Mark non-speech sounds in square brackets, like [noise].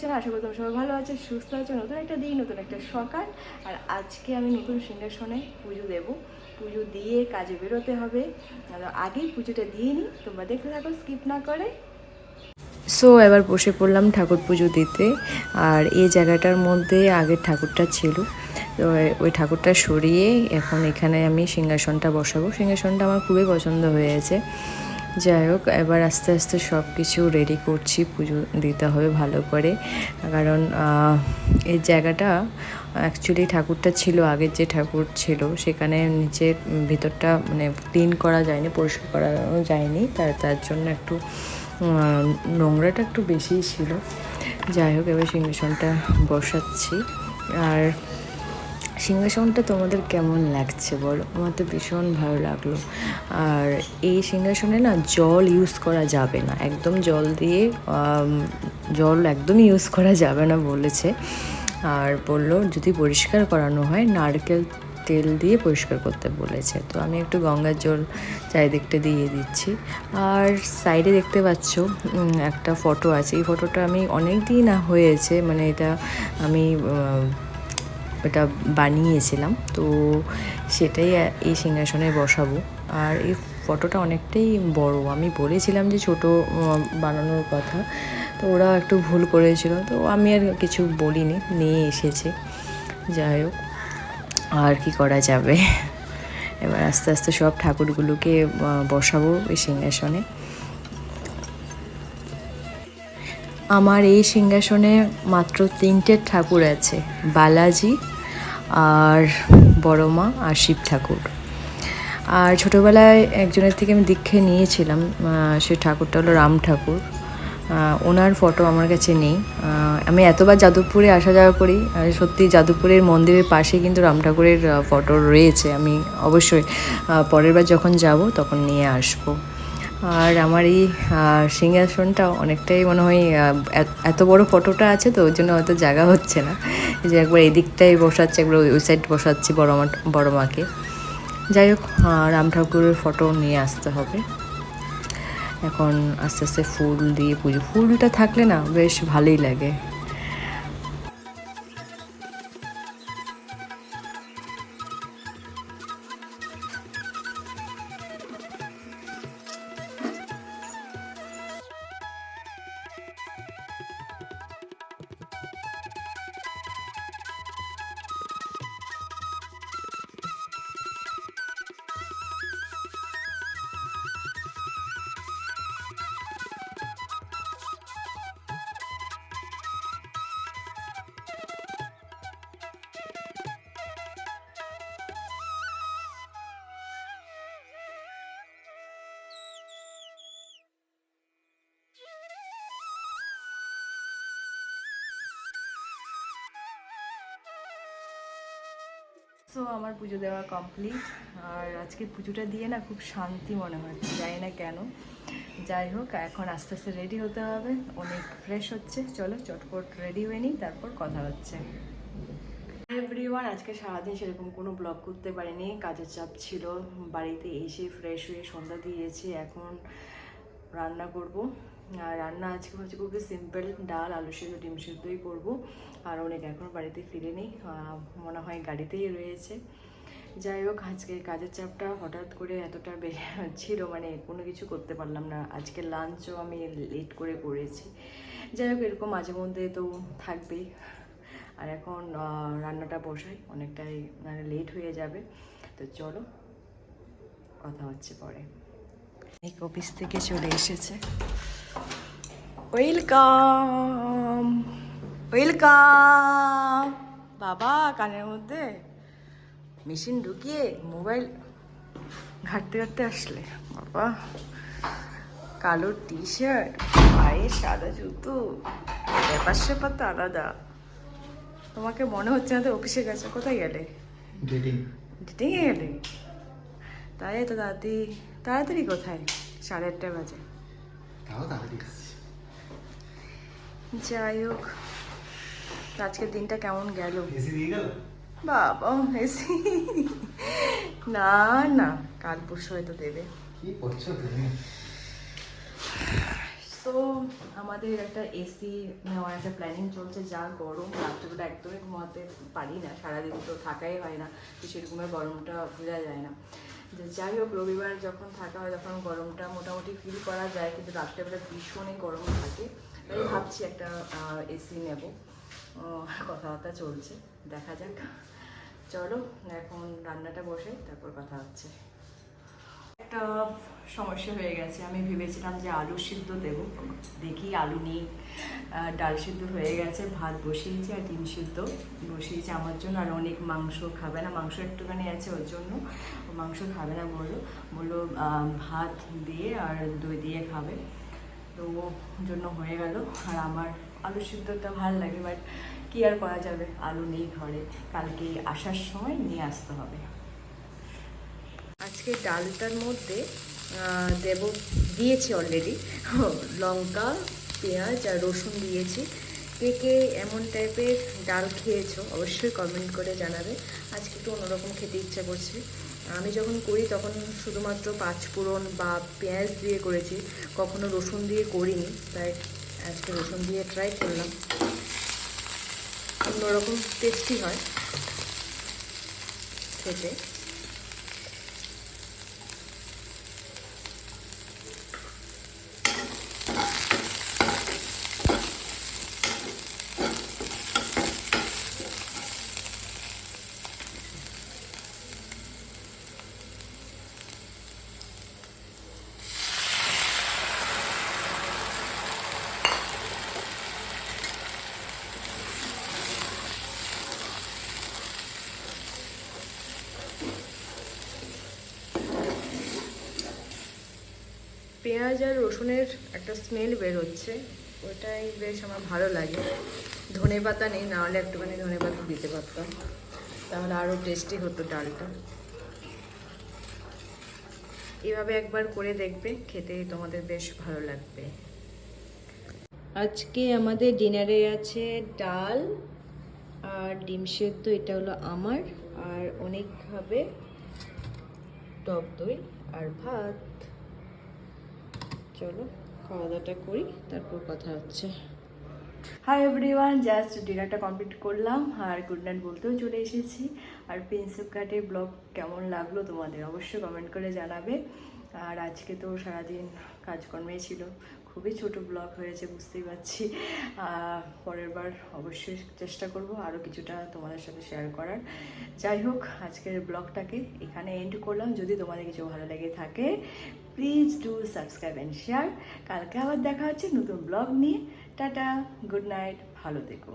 Channel আশা করি তোমরা সবাই ভালো আছে, সুস্থ আছে, নতুন একটা দিন, নতুন একটা সকাল। আর আজকে আমি নতুন সিংহাসনে পুজো দেব। পুজো দিয়ে কাজে বেরোতে হবে আগেই পুজোটা দিয়ে নিই। তোমরা দেখতে থাকো স্কিপ না করে। সো এবার বসে পড়লাম ঠাকুর পুজো দিতে। আর এই জায়গাটার মধ্যে আগের ঠাকুরটা ছিল। তো ওই ঠাকুরটা সরিয়ে এখন এখানে আমি সিংহাসনটা বসাবো। সিংহাসনটা আমার খুবই পছন্দ হয়েছে। যাই হোক, এবার আস্তে আস্তে সব কিছু রেডি করছি, পুজো দিতে হবে ভালো করে। কারণ এই জায়গাটা অ্যাকচুয়ালি ঠাকুরটা ছিল, আগের যে ঠাকুর ছিল, সেখানে নিচের ভিতরটা মানে ক্লিন করা যায়নি, পরিষ্কার করানো যায়নি। তার তার জন্য একটু নোংরাটা একটু বেশিই ছিল। যাই হোক, এবার সিংহাসনটা বসাচ্ছি। আর সিংহাসনটা তোমাদের কেমন লাগছে বলো? আমার তো ভীষণ ভালো লাগল। আর এই সিংহাসনে না জল ইউজ করা যাবে না। একদম জল দিয়ে জল একদম ইউজ করা যাবে না বলেছে। আর বলল যদি পরিষ্কার করানো হয়, নারকেল তেল দিয়ে পরিষ্কার করতে বলেছে। তো আমি একটু গঙ্গার জল চারিদিকটা দিয়ে দিচ্ছি। আর সাইডে দেখতে পাচ্ছ একটা ফটো আছে। এই ফটোটা আমি অনেক দিন হয়েছে। মানে এটা আমি এটা বানিয়েছিলাম, তো সেটাই এই সিংহাসনে বসাবো। আর এই ফটোটা অনেকটাই বড়। আমি বলেছিলাম যে ছোট বানানোর কথা, তো ওরা একটু ভুল করেছিল, তো আমি আর কিছু বলিনি, নিয়ে এসেছে। যাই হোক, আর কি করা যাবে? এবার আস্তে আস্তে সব ঠাকুরগুলোকে বসাবো এই সিংহাসনে। আমার এই সিংহাসনে মাত্র তিনটে ঠাকুর আছে, বালাজি আর বড় মা আর শিব ঠাকুর। আর ছোটোবেলায় একজনের থেকে আমি দীক্ষা নিয়েছিলাম সে ঠাকুরটা হলো রাম ঠাকুর। ওনার ফটো আমার কাছে নেই। আমি এতবার যাদবপুরে আসা যাওয়া করি সত্যি যাদবপুরের মন্দিরের পাশে কিন্তু রাম ঠাকুরের ফটো রয়েছে। আমি অবশ্যই পরের বার যখন যাব তখন নিয়ে আসব। আর আমার এই সিংহাসনটা অনেকটাই মনে হয় এত- বড় ফটোটা আছে তো ওই জন্য হয়তো জায়গা হচ্ছে না। যে একবার এদিকটাই বসাচ্ছি, একবার ওই সাইড বসাচ্ছি বড় মা বড় মাকে। যাই হোক রাম ঠাকুরের ফটো নিয়ে আসতে হবে। এখন আস্তে আস্তে ফুল দিয়ে পুজো। ফুলটা থাকলে না বেশ ভালোই লাগে। সো আমার পুজো দেওয়া কমপ্লিট আর আজকে পুজোটা দিয়ে না খুব শান্তি মনে হচ্ছে, জানি না কেন। যাই হোক, এখন আস্তে আস্তে রেডি হতে হবে। অনেক ফ্রেশ হচ্ছে। চলো, চটপট রেডি হয়ে নিই, তারপর কথা হচ্ছে। এভরিওয়ান আজকে সারাদিন সেরকম কোনো ব্লগ করতে পারিনি। কাজের চাপ ছিল। বাড়িতে এসে ফ্রেশ হয়ে সন্ধ্যা দিয়েছি। এখন রান্না করব। আর রান্না আজকে হচ্ছে খুবই সিম্পল ডাল, আলু সেদ্ধ, ডিম সেদ্ধই করব। আর অনেক এখন বাড়িতে ফিরে নেই মনে হয় গাড়িতেই রয়েছে। যাই হোক আজকে কাজের চাপটা হঠাৎ করে এতটা বেড়ে [laughs] ছিল মানে কোনো কিছু করতে পারলাম না। আজকে লাঞ্চও আমি লেট করে করেছি। যাই হোক, এরকম মাঝে মধ্যে তো থাকবেই। আর এখন রান্নাটা বসাই, অনেকটাই মানে লেট হয়ে যাবে। তো চলো, কথা হচ্ছে পরে। এই অফিস থেকে চলে এসেছে ওয়েলকাম ওয়েলকাম বাবা কানের মধ্যে মেশিন ঢুকিয়ে মোবাইল ঘাটতে ঘাটতে আসলে। বাবা কালো টি শার্ট পায়ে সাদা জুতো ব্যাপার স্যাপার তো আলাদা। তোমাকে মনে হচ্ছে না তো অফিসে গেছে কোথায় গেলে? ডেটিং ডেটিংয়ে গেলে? তাই তো তাড়াতাড়ি তাড়াতাড়ি কোথায়? সাড়ে আটটা বাজে। তাও তাড়াতাড়ি যাই হোক আজকের দিনটা কেমন গেল? বাবা এসি। না না কাল পরশু হয়তো দেবে। কি করছ তুমি? সো আমাদের একটা এসি নেওয়ার একটা প্ল্যানিং চলছে যা গরম রাত্রেবেলা একদমই ঘুমাতে পারি না সারাদিন তো থাকাই হয় না তো সেরকমের গরমটা বোঝা যায় না। যে যাই হোক রবিবার যখন থাকা হয় তখন গরমটা মোটামুটি ফিল করা যায় কিন্তু রাত্রেবেলা ভীষণই গরম থাকে। তাই ভাবছি একটা এসি নেব। কথাবার্তা চলছে দেখা যাক। চলো এখন রান্নাটা বসে তারপর কথা হচ্ছে। একটা সমস্যা হয়ে গেছে। আমি ভেবেছিলাম যে আলু সিদ্ধ দেব। দেখি আলু নেই ডাল সিদ্ধ হয়ে গেছে, ভাত বসিয়েছি আর ডিম সিদ্ধ বসিয়েছি আমার জন্য। আর অনেক মাংস খাবে না, মাংস একটুখানি আছে ওর জন্য। ও মাংস খাবে না বলল। বলল ভাত দিয়ে আর দই দিয়ে খাবে। তো ওর জন্য হয়ে গেল। আর আমার আলু সিদ্ধটা ভালো লাগে বাট কী আর করা যাবে? আলু নেই ঘরে। কালকে আসার সময় নিয়ে আসতে হবে। আজকে ডালটার মধ্যে দেব দিয়েছি অলরেডি লঙ্কা, পেঁয়াজ আর রসুন দিয়েছি। কে কে এমন টাইপের ডাল খেয়েছো অবশ্যই কমেন্ট করে জানাবে। আজকে একটু অন্যরকম খেতে ইচ্ছা করছে। আমি যখন করি তখন শুধুমাত্র পাঁচফোড়ন বা পেঁয়াজ দিয়ে করেছি, কখনো রসুন দিয়ে করিনি, তাই আজকে রসুন দিয়ে ট্রাই করলাম। অন্যরকম টেস্টি হয় খেতে। পেঁয়াজ আর রসুনের একটা স্মেল বেরোচ্ছে ওটাই বেশ আমার ভালো লাগে। ধনে পাতা নেই নাহলে একটুখানি ধনে পাতা দিতে পারতাম। তাহলে আরও টেস্টি হতো ডালটা। এভাবে একবার করে দেখবে, খেতে তোমাদের বেশ ভালো লাগবে। আজকে আমাদের ডিনারে আছে ডাল আর ডিম সেদ্ধ, এটা হলো আমার। আর অনেক খাবে টক দই আর ভাত। চলো খাওয়া দাওয়াটা করি, তারপর কথা হচ্ছে। হাই এভরিওয়ান জাস্ট ডিনারটা কমপ্লিট করলাম, আর গুড নাইট বলতেও চলে এসেছি। আর পেন্সিল কাটের ব্লগ কেমন লাগল তোমাদের অবশ্যই কমেন্ট করে জানাবে। আর আজকে তো সারাদিন কাজকর্মেই ছিল। খুবই ছোট ব্লগ হয়েছে, বুঝতেই পারছি। পরের বার অবশ্যই চেষ্টা করব আরও কিছুটা তোমাদের সাথে শেয়ার করার। যাই হোক, আজকের ব্লগটাকে এখানে এন্ড করলাম। যদি তোমাদের কিছু ভালো লেগে থাকে please do subscribe and share কালকে আবার দেখা হচ্ছে নতুন ব্লগ নিয়ে। টাটা গুড নাইট ভালো থেকো।